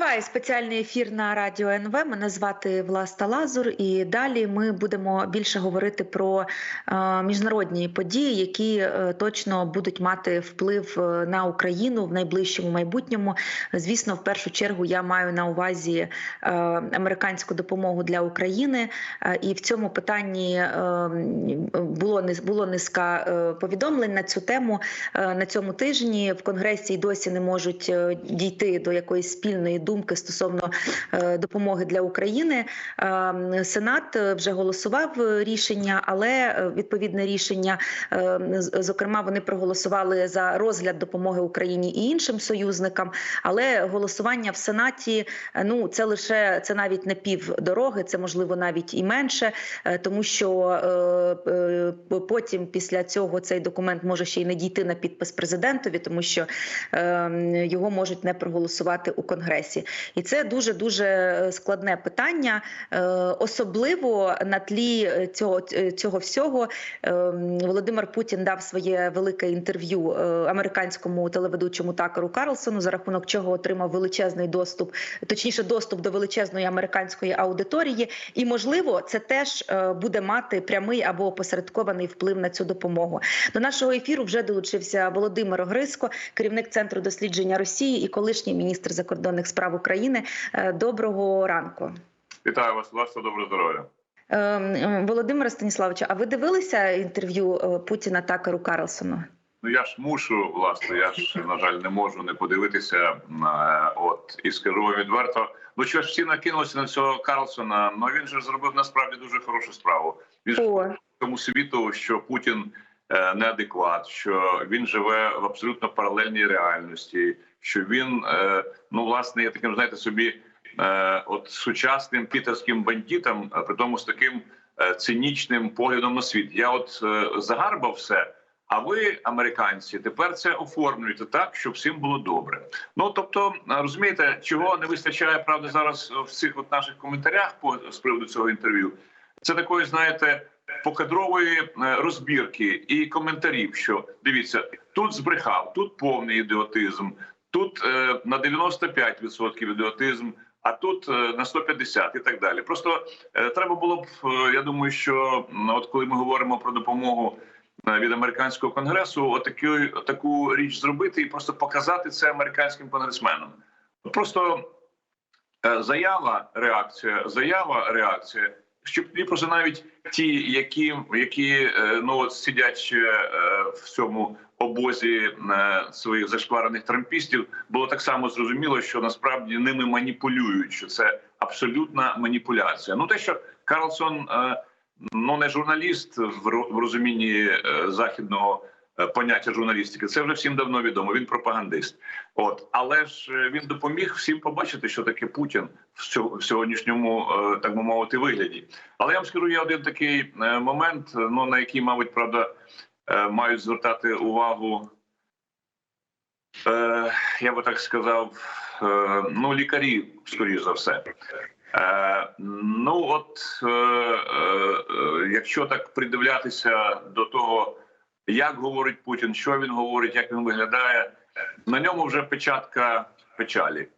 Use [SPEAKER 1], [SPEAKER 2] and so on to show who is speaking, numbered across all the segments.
[SPEAKER 1] Триває спеціальний ефір на радіо НВ. Мене звати Власта Лазур, і далі ми будемо більше говорити про е, міжнародні події, які е, точно будуть мати вплив е, на Україну в найближчому майбутньому. Звісно, в першу чергу я маю на увазі американську допомогу для України, і в цьому питанні було було низка повідомлень на цю тему на цьому тижні. В конгресі й досі не можуть дійти до якоїсь спільної думки стосовно е, допомоги для України. Е, Сенат е, вже голосував рішення, але відповідне рішення, зокрема, вони проголосували за розгляд допомоги Україні і іншим союзникам. Але голосування в Сенаті ну це лише це навіть не пів дороги, це можливо навіть і менше, тому що потім після цього цей документ може ще й не дійти на підпис президентові, тому що е, його можуть не проголосувати у конгресі, і це дуже дуже складне питання, е, особливо на тлі е, цього цього всього. е, Володимир Путін дав своє велике інтерв'ю е, американському телеведучому Такеру Карлсону, за рахунок чого отримав величезний доступ, точніше, доступ до величезної американської аудиторії, і можливо, це теж е, буде мати прямий або опосередкований вплив на цю допомогу. До нашого ефіру вже долучився Володимир Огриско, керівник центру дослідження Росії і колишній міністр закордонних справ України. Е, Доброго ранку.
[SPEAKER 2] Вітаю вас, власне, доброго здоров'я.
[SPEAKER 1] Е, Володимире Станіславовичу, а ви дивилися інтерв'ю е, Путіна Такеру Карлсону?
[SPEAKER 2] Ну я ж мушу, власне, я ж на жаль не можу не подивитися. е, От і скажу вам відверто. Ну що ж всі накинулися на цього Карлсона? Ну він же зробив насправді дуже хорошу справу. Він ж тому світу, що Путін неадекват, що він живе в абсолютно паралельній реальності, що він е, ну власне є таким, знаєте, собі е, от сучасним пітерським бандитом, при тому з таким е, цинічним поглядом на світ. Я от е, загарбав все. А ви, американці, тепер це оформлюєте так, щоб всім було добре. Ну тобто, е, розумієте, чого не вистачає правда зараз в цих от наших коментарях по з приводу цього інтерв'ю. Це такої, знаєте, покадрової е, розбірки і коментарів. Що дивіться, тут збрехав, тут повний ідіотизм, тут е, на 95% ідіотизм, а тут е, на 150% і так далі. Просто е, треба було б, е, я думаю, що от коли ми говоримо про допомогу. е, Від американського конгресу отаку, таку річ зробити і просто показати це американським конгресменам. Просто е, заява, реакція, заява, реакція. Щоб тоді просто навіть ті, які які е, ну сидять в цьому обозі е, своїх зашкварених трампістів, було так само зрозуміло, що насправді ними маніпулюють, що це абсолютна маніпуляція. Ну те, що Карлсон е, ну не журналіст в розумінні е, західного поняття журналістики, це вже всім давно відомо. Він пропагандист. От але ж він допоміг всім побачити, що таке Путін в сьогоднішньому, так би мовити, вигляді. Але я вам скажу, є один такий момент, ну на який, мабуть, правда, мають звертати увагу. е, Я би так сказав, е, ну лікарі, скоріш за все. Е, ну от е, е, е, якщо так придивлятися до того, як говорить Путін, що він говорить, як він виглядає, на ньому вже печатка печалі.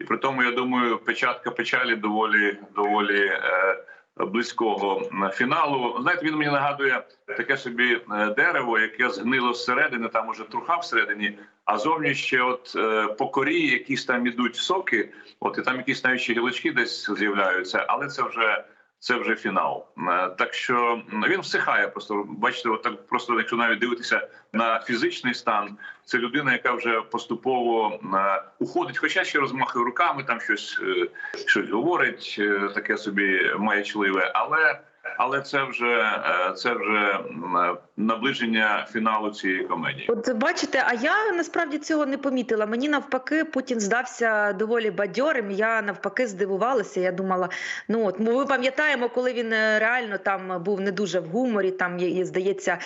[SPEAKER 2] І при тому, я думаю, печатка печалі доволі доволі е, близького е, фіналу. Знаєте, він мені нагадує таке собі е, дерево, яке згнило зсередини, там уже труха всередині, а зовні ще от е, по корі якісь там ідуть соки, от і там якісь навіть ще гілочки десь з'являються, але це вже. Це вже фінал. Е, Так що він всихає. Просто бачите, от так просто, якщо навіть дивитися на фізичний стан, це людина, яка вже поступово е, уходить, хоча ще розмахує руками, там щось е, щось говорить, таке собі маячливе, але але це вже е, це вже е, наближення фіналу цієї комедії.
[SPEAKER 1] От бачите, а я насправді цього не помітила. Мені навпаки, Путін здався доволі бадьорим. Я навпаки здивувалася. Я думала, ну от ми пам'ятаємо, коли він е, реально там був не дуже в гуморі. Там здається,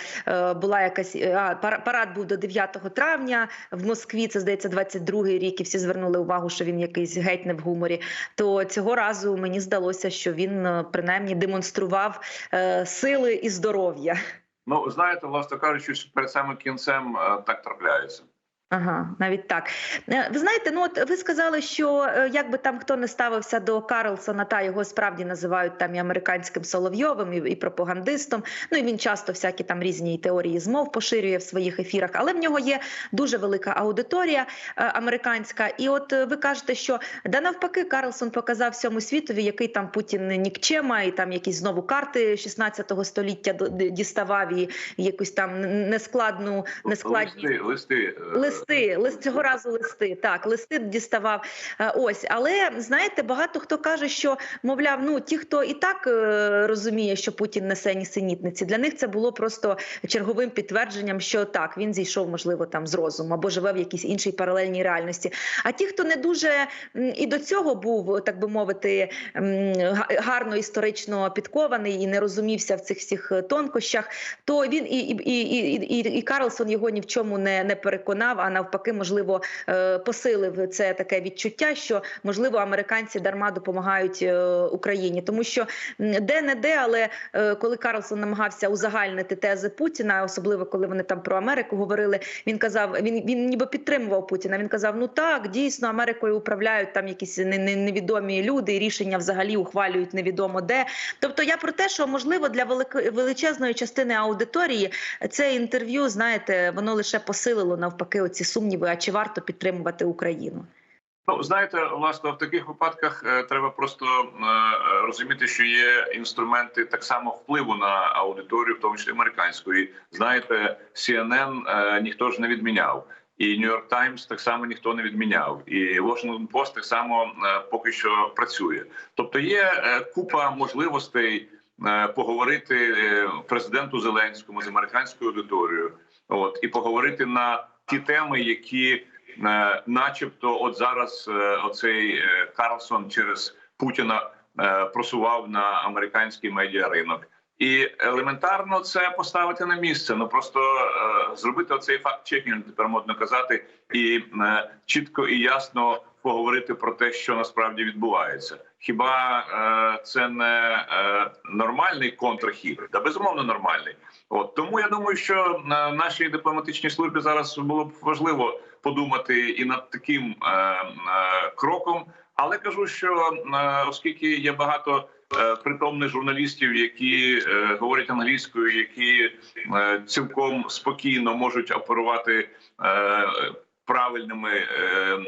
[SPEAKER 1] була якась а, парад був до 9 травня в Москві. Це здається 22-й рік, і всі звернули увагу, що він якийсь геть не в гуморі. То цього разу мені здалося, що він принаймні демонстрував е, сили і здоров'я.
[SPEAKER 2] Ну знаєте, власне кажучи, перед самим кінцем е, так трапляється.
[SPEAKER 1] Ага, навіть так. Е, Ви знаєте, ну от ви сказали, що е, як би там хто не ставився до Карлсона, та його справді називають там і американським Соловйовим, і, і пропагандистом. Ну і він часто всякі там різні теорії змов поширює в своїх ефірах, але в нього є дуже велика аудиторія е, американська. І от ви кажете, що да навпаки, Карлсон показав всьому світові, який там Путін нікчема, і там якісь знову карти 16 століття діставав і якусь там нескладну нескладні
[SPEAKER 2] Листи, листи,
[SPEAKER 1] Листи, лист цього разу листи. Так, листи діставав. Е, Ось, але знаєте, багато хто каже, що мовляв, ну ті, хто і так е, розуміє, що Путін несе нісенітниці, для них це було просто черговим підтвердженням, що так він зійшов, можливо, там з розуму або живе в якійсь іншій паралельній реальності. А ті, хто не дуже і до цього був, так би мовити, гарно історично підкований і не розумівся в цих всіх тонкощах, то він і, і, і, і, і Карлсон його ні в чому не, не переконав, навпаки, можливо, е, посилив це таке відчуття, що можливо американці дарма допомагають е, Україні, тому що де не де, але е, коли Карлсон намагався узагальнити тези Путіна, особливо коли вони там про Америку говорили, він казав, він він ніби підтримував Путіна. Він казав: Ну так, дійсно, Америкою управляють там якісь не- не- невідомі люди, рішення взагалі ухвалюють невідомо де. Тобто, я про те, що можливо для величезної частини аудиторії це інтерв'ю, знаєте, воно лише посилило навпаки оці сумніви. А чи варто підтримувати Україну?
[SPEAKER 2] Ну, знаєте, власне, в таких випадках е, треба просто е, розуміти, що є інструменти так само впливу на аудиторію, в тому числі американської. Знаєте, CNN е, ніхто ж не відміняв. І Нью-Йорк Таймс так само ніхто не відміняв, і Washington Post так само е, поки що працює. Тобто є е, купа можливостей е, поговорити е, президенту Зеленському з американською аудиторією, от і поговорити на ті теми, які Е, начебто, от зараз е, оцей е, Карлсон через Путіна просував на американський медіаринок. І елементарно це поставити на місце. Ну просто зробити оцей факт чекінг, тепер модно казати, і чітко і ясно поговорити про те, що насправді відбувається. Хіба е, це не е, нормальний контрхід? Та безумовно нормальний. От тому я думаю, що на нашій дипломатичній службі зараз було б важливо подумати і над таким е, е, кроком. Але кажу, що е, оскільки є багато е, притомних журналістів, які е, говорять англійською, які е, цілком спокійно можуть оперувати е, правильними е, е,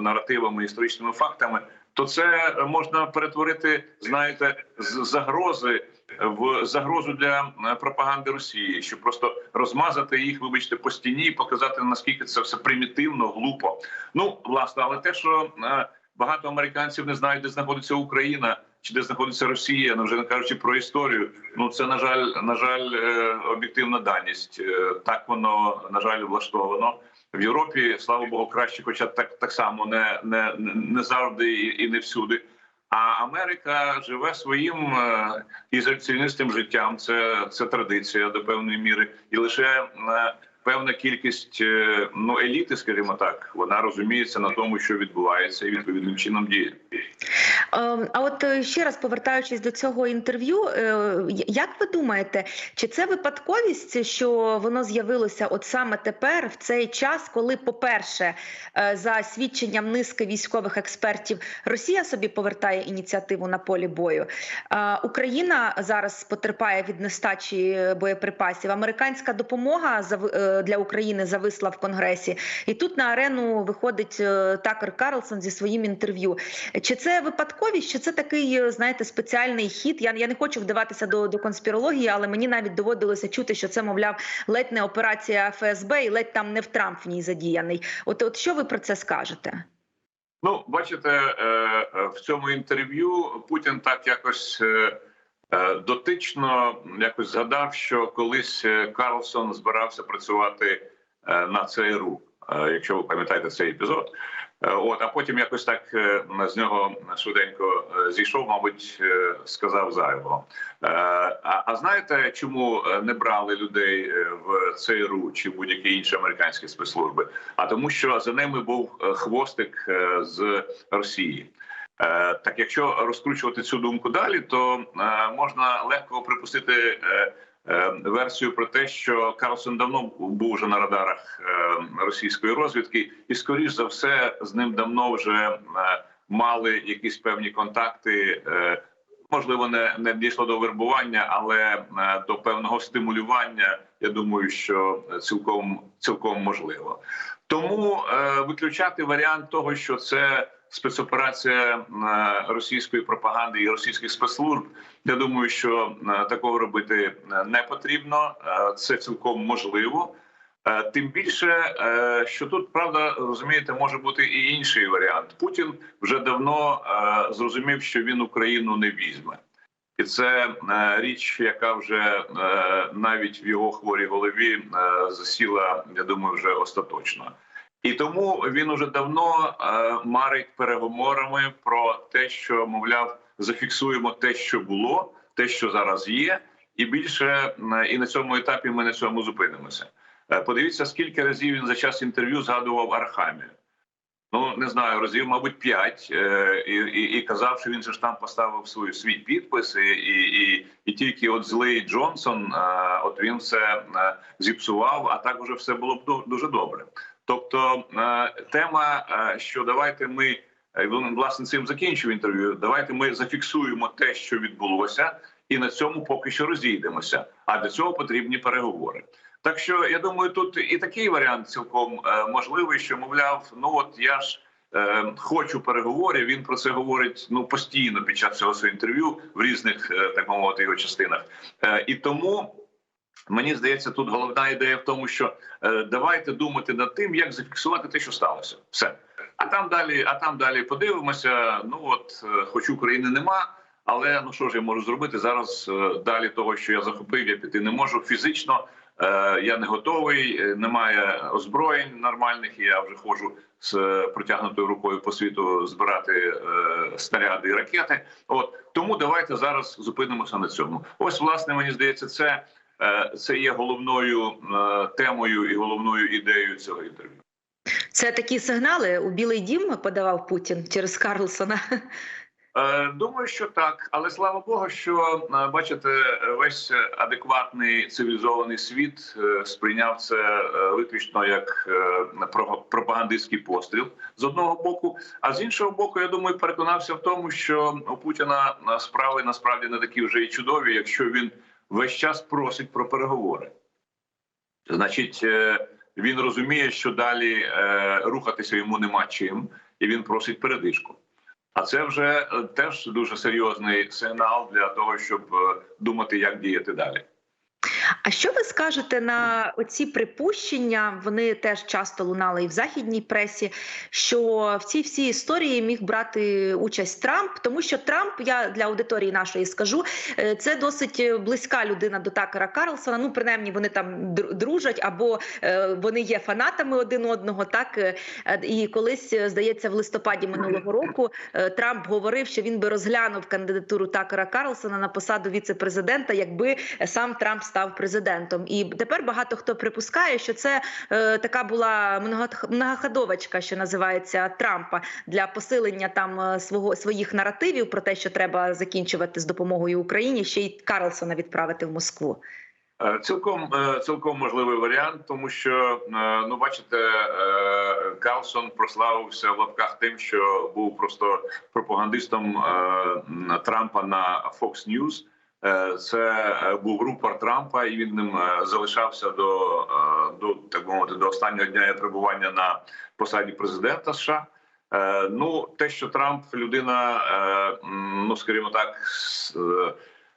[SPEAKER 2] наративами, історичними фактами, то це можна перетворити, знаєте, з загрози в загрозу для е, пропаганди Росії, щоб просто розмазати їх, вибачте, по стіні, показати наскільки це все примітивно, глупо. Ну власне, але те, що е, багато американців не знають, де знаходиться Україна. Чи де знаходиться Росія, ну вже не кажучи про історію. Ну це на жаль, на жаль, об'єктивна даність. Так воно на жаль влаштовано в Європі. Слава Богу, краще, хоча так так само не не, не завжди і, не всюди. А Америка живе своїм е, ізоляціоністським життям. Це це традиція до певної міри, і лише е, певна кількість е, ну еліти, скажімо так, вона розуміється на тому, що відбувається, і відповідним чином діє.
[SPEAKER 1] Ем, А от е, ще раз повертаючись до цього інтерв'ю, е, як ви думаєте, чи це випадковість, що воно з'явилося от саме тепер, в цей час, коли, по-перше, за свідченням низки військових експертів, Росія собі повертає ініціативу на полі бою? Україна зараз потерпає від нестачі боєприпасів. Американська допомога е, для України зависла в Конгресі, і тут на арену виходить е, Такер Карлсон зі своїм інтерв'ю. Чи це випадковість, чи це такий, е, знаєте, спеціальний хід? Я, я не хочу вдаватися до, до конспірології, але мені навіть доводилося чути, що це, мовляв, ледь не операція ФСБ і ледь там не в Трамп в ній задіяний. От, от що ви про це скажете?
[SPEAKER 2] Ну, бачите, е, в цьому інтерв'ю Путін так якось дотично якось згадав, що колись е, Карлсон збирався працювати е, на ЦРУ, е, якщо ви пам'ятаєте цей епізод. Е, От, а потім якось так е, з нього швиденько е, зійшов, мабуть, е, сказав зайвого. Е, А, а знаєте, чому е, не брали людей е, в ЦРУ чи будь-які інші американські спецслужби? А тому, що за ними був е, хвостик е, з Росії. Е, Так, якщо розкручувати цю думку далі, то е, можна легко припустити е, версію про те, що Карлсон давно був вже на радарах російської розвідки, і скоріш за все з ним давно вже мали якісь певні контакти. Можливо, не, не дійшло до вербування, але до певного стимулювання. Я думаю, що цілком цілком можливо. Тому виключати варіант того, що це спецоперація е, російської пропаганди і російських спецслужб. Я думаю, що е, такого робити е, не потрібно. Це цілком можливо. Тим більше, що тут правда розумієте, може бути і інший варіант. Путін вже давно зрозумів, що він Україну не візьме, і це річ, яка вже навіть в його хворій голові засіла. Я думаю, вже остаточно. І тому він уже давно е, марить переговорами про те, що мовляв, зафіксуємо те, що було, те, що зараз є, і більше і на цьому етапі ми на цьому зупинимося. Е, Подивіться, скільки разів він за час інтерв'ю згадував Архамію. Ну не знаю, разів, мабуть, п'ять, е, і, і, і казав, що він же ж там поставив свій, свій підпис, і, і, і, тільки от злий Джонсон, от він все зіпсував, а так уже все було б ду- дуже добре. Тобто е, тема, е, що давайте ми е, власне цим закінчив інтерв'ю. Давайте ми зафіксуємо те, що відбулося, і на цьому поки що розійдемося. А для цього потрібні переговори. Так що я думаю, тут і такий варіант цілком можливий, що мовляв, ну от я ж хочу переговорів. Він про це говорить ну постійно під час цього свого інтерв'ю в різних так мовити його частинах. І тому мені здається, тут головна ідея в тому, що е, давайте думати над тим, як зафіксувати те, що сталося. Все. А там далі, а там далі подивимося. Ну от, е, хоч України нема. Але ну що ж я можу зробити зараз? е, Далі того, що я захопив, я піти не можу фізично. Е, я не готовий, е, немає озброєнь нормальних. і Я вже ходжу з е, протягнутою рукою по світу збирати е, снаряди і ракети. От тому давайте зараз зупинимося на цьому. Ось, власне, мені здається, це, це є головною е, темою і головною ідеєю цього інтерв'ю.
[SPEAKER 1] Це такі сигнали у Білий Дім подавав Путін через Карлсона.
[SPEAKER 2] Е, Думаю, що так, але слава Богу, що е, бачите, весь адекватний цивілізований світ е, сприйняв це е, виключно як е, про- пропагандистський постріл з одного боку. А з іншого боку, я думаю, переконався в тому, що у Путіна е, справи насправді не такі вже і чудові, якщо він весь час просить про переговори. Значить, е, він розуміє, що далі е, рухатися йому нема чим, і він просить передишку. А це вже е, теж дуже серйозний сигнал для того, щоб думати, як діяти далі.
[SPEAKER 1] А що ви скажете на оці припущення? Вони теж часто лунали і в західній пресі, що в цій всій історії міг брати участь Трамп, тому що Трамп, я для аудиторії нашої скажу, е, це досить близька людина до Такера Карлсона. Ну, принаймні, вони там дружать або е, вони є фанатами один одного. Так Е, і колись е, здається, в листопаді минулого року е, Трамп говорив, що він би розглянув кандидатуру Такера Карлсона на посаду віце-президента, якби сам Трамп став президентом. І тепер багато хто припускає, що це е, така була много- многоходовочка, що називається Трампа для посилення там е, свого своїх наративів про те, що треба закінчувати з допомогою Україні, ще й Карлсона відправити в Москву.
[SPEAKER 2] Е, Цілком е, цілком можливий варіант, тому що ну бачите, Карлсон прославився в лапках тим, що був просто пропагандистом Трампа на Fox News. Е, Це е, був рупор Трампа, і він ним е, залишався до, до так мовити до останнього дня перебування на посаді президента США. Ну, те, що Трамп людина, ну скажімо так,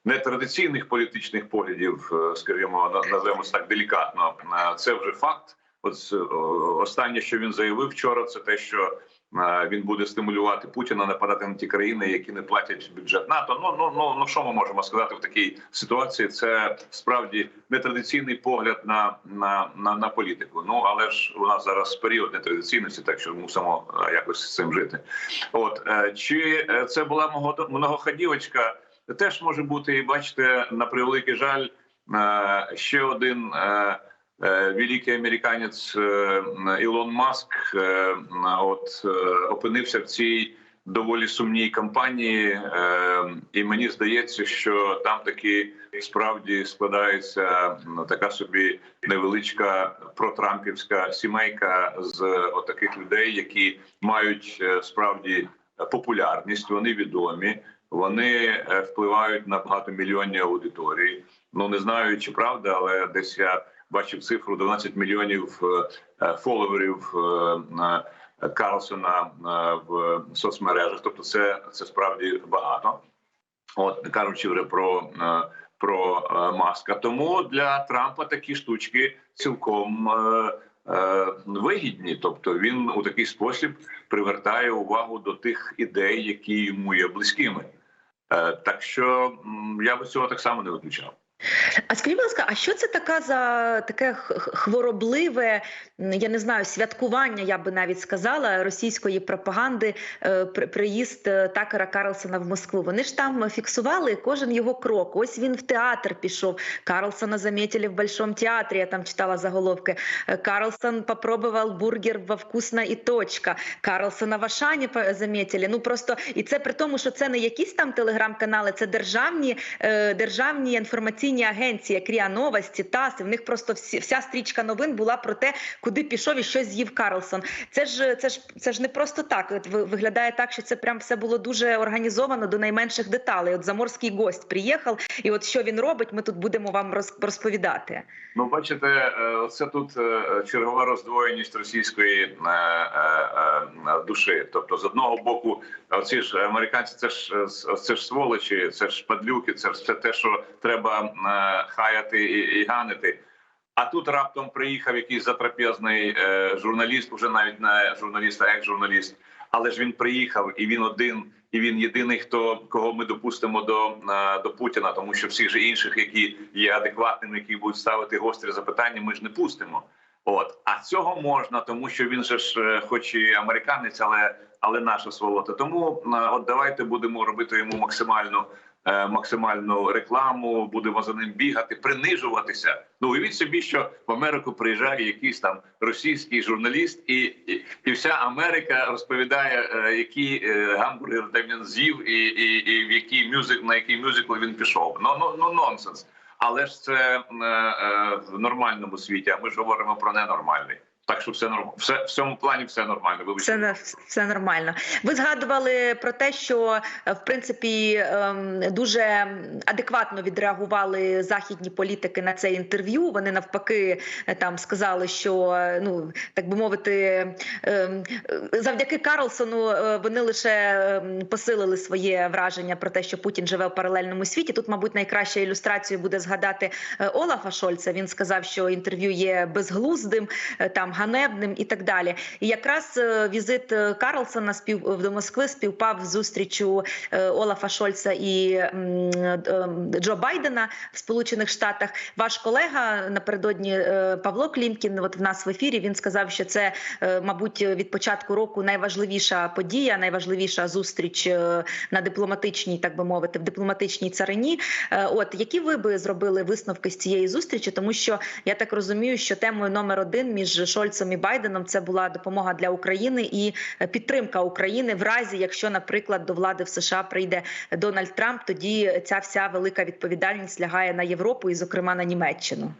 [SPEAKER 2] нетрадиційних політичних поглядів, скажімо, на- назвемо це так делікатно. Це вже факт. От останнє, що він заявив вчора, це те, що він буде стимулювати Путіна нападати на ті країни, які не платять бюджет НАТО. Ну ну ну ну що ми можемо сказати в такій ситуації? Це справді нетрадиційний погляд на, на, на, на політику. Ну але ж у нас зараз період нетрадиційності, так що мусимо якось з цим жити. От е, чи е, це була мого- многоходівочка? Теж може бути, і бачите, на превеликий жаль, е, ще один великий американець е, Ілон Маск е, от е, опинився в цій доволі сумній кампанії, е, і мені здається, що там таки справді складається така собі невеличка протрампівська сімейка з отаких людей, які мають е, справді популярність. Вони відомі, вони е, впливають на багатомільйонні аудиторії. Ну не знаю, чи правда, але десь я бачив цифру 12 мільйонів е, е, фоловерів. е, Карлсона в соцмережах. Тобто, це це справді багато. От кажучи вже про, про маска. Тому для Трампа такі штучки цілком вигідні. Тобто він у такий спосіб привертає увагу до тих ідей, які йому є близькими. Так що я би цього так само не виключав.
[SPEAKER 1] А скажіть, будь ласка, а що це така за таке хворобливе, я не знаю, святкування, я би навіть сказала, російської пропаганди е, приїзд е, Такера Карлсона в Москву? Вони ж там фіксували кожен його крок. Ось він в театр пішов. Карлсона заметили в Большом театрі. Я там читала заголовки. Е, Карлсон попробував бургер во вкусна і точка. Карлсона в Ашані заметили. Ну просто і це при тому, що це не якісь там телеграм-канали, це державні державні інформаційні агенції, як РІА Новості, ТАСС. І в них просто всі, вся стрічка новин була про те, куди пішов і що з'їв Карлсон. Це ж це ж це ж не просто так. Виглядає так, що це прям все було дуже організовано до найменших деталей. От заморський гость приїхав, і от що він робить, ми тут будемо вам розповідати.
[SPEAKER 2] Ну, бачите, е, це тут е, чергова роздвоєність російської е, душі. Тобто, з одного боку, ці ж американці, це ж е, це ж сволочі, це ж падлюки, це ж все те, що треба е, хаяти і, і ганити. А тут раптом приїхав якийсь затрапезний е, журналіст, уже навіть не журналіст, а екс-журналіст. Але ж він приїхав, і він один, і він єдиний, хто кого ми допустимо до, до Путіна, тому що всіх же інших, які є адекватними, які будуть ставити гострі запитання, ми ж не пустимо. От а цього можна, тому що він же ж, е, хоч і американець, але але наша сволота. Тому е, от давайте будемо робити йому максимальну е, максимальну рекламу, будемо за ним бігати, принижуватися. Ну уявіть собі, що в Америку приїжджає якийсь там російський журналіст, і, і, і вся Америка розповідає, е, які е, гамбургер де він з'їв, і, і, і в який мюзик на який мюзикл він пішов. Ну ну ну нонсенс. Але ж це е, е, в нормальному світі. А ми ж говоримо про ненормальний. Так що все нормально. Все в цьому плані все нормально. Вибачте.
[SPEAKER 1] Все все нормально. Ви згадували про те, що е, в принципі ем, дуже адекватно відреагували західні політики на це інтерв'ю. Вони навпаки е, там сказали, що е, ну так би мовити, ем, завдяки Карлсону вони лише ем, посилили своє враження про те, що Путін живе в паралельному світі. Тут, мабуть, найкращою ілюстрацією буде згадати Олафа Шольца. Він сказав, що інтерв'ю є безглуздим, там ганебним і так далі. І якраз е, візит е, Карлсона спів до Москви співпав з зустрічю е, Олафа Шольца і е, Джо Байдена в Сполучених Штатах. Ваш колега напередодні е, Павло Клімкін, от в нас в ефірі, він сказав, що це, е, мабуть, від початку року найважливіша подія, найважливіша зустріч е, на дипломатичній, так би мовити, в дипломатичній царині. Е, От які ви би зробили висновки з цієї зустрічі, тому що я так розумію, що темою номер один між Шольцем і Байденом це була допомога для України і е, підтримка України в разі, якщо, наприклад, до влади в США прийде Дональд Трамп, тоді ця вся велика відповідальність лягає на Європу і, зокрема, на Німеччину.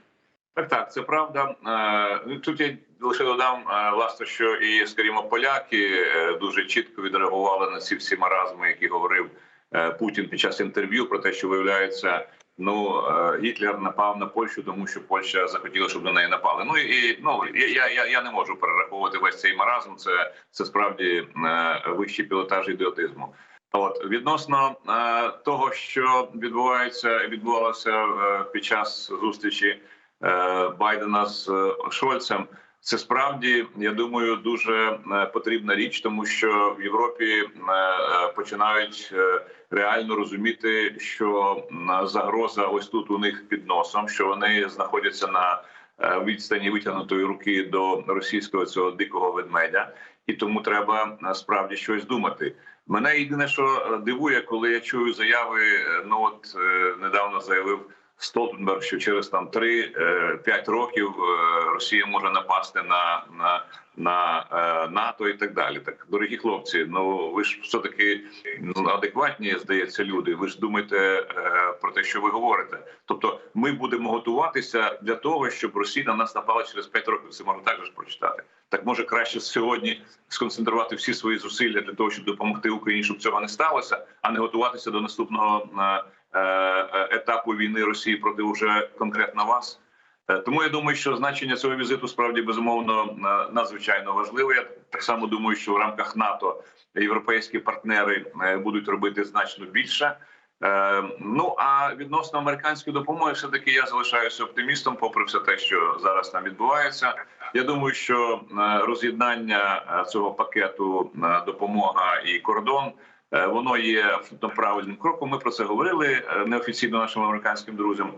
[SPEAKER 2] Так, так, це правда. Е, ну, Тут я лише додам е, власне, що і, скажімо, поляки дуже чітко відреагували на ці всі маразми, які говорив Путін під час інтерв'ю про те, що виявляється. Ну, е, Гітлер напав на Польщу, тому що Польща захотіла, щоб на неї напали. Ну і ну я, я, я не можу перераховувати весь цей маразм. Це це справді е, вищий пілотаж ідіотизму. От відносно е, того, що відбувається, відбувалося під час зустрічі Байдена з Шольцем. Це справді, я думаю, дуже е, потрібна річ, тому що в Європі е, е, починають реально розуміти, що загроза ось тут у них під носом, що вони знаходяться на відстані витягнутої руки до російського цього дикого ведмедя, і тому треба справді щось думати. Мене єдине, що дивує, коли я чую заяви. Ну от недавно заявив Столтенберг, що через там 3-5 років е, Росія може напасти на, на, на е, НАТО і так далі. Так, дорогі хлопці, ну ви ж все таки адекватні, здається, люди. Ви ж думаєте е, про те, що ви говорите. Тобто, ми будемо готуватися для того, щоб Росія на нас напала через 5 років. Це можна також прочитати. Так може краще сьогодні сконцентрувати всі свої зусилля для того, щоб допомогти Україні, щоб цього не сталося, а не готуватися до наступного е, е, етапу війни Росії проти уже конкретно вас. Е, Тому я думаю, що значення цього візиту справді безумовно е, надзвичайно важливе. Я так само думаю, що в рамках НАТО європейські партнери е, будуть робити значно більше. Е, Ну а відносно американської допомоги, все таки я залишаюся оптимістом, попри все те, що зараз там відбувається. Я думаю, що е, роз'єднання е, цього пакету е, допомога і кордон. Е, Воно є абсолютно правильним кроком. Ми про це говорили е, неофіційно нашим американським друзям.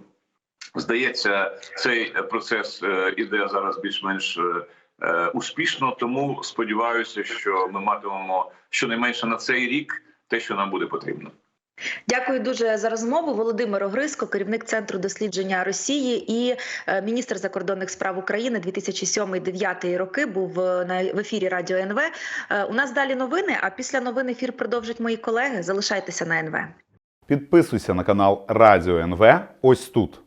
[SPEAKER 2] Здається, цей процес е, іде зараз більш-менш успішно. Тому сподіваюся, що ми матимемо щонайменше на цей рік те, що нам буде потрібно.
[SPEAKER 1] Дякую дуже за розмову. Володимир Огриско, керівник центру дослідження Росії і е, міністр закордонних справ України 2007-2009 роки. Був е, на в ефірі Радіо НВ. Е, У нас далі новини. А після новин ефір продовжать мої колеги. Залишайтеся на НВ.
[SPEAKER 3] Підписуйся на канал Радіо НВ ось тут.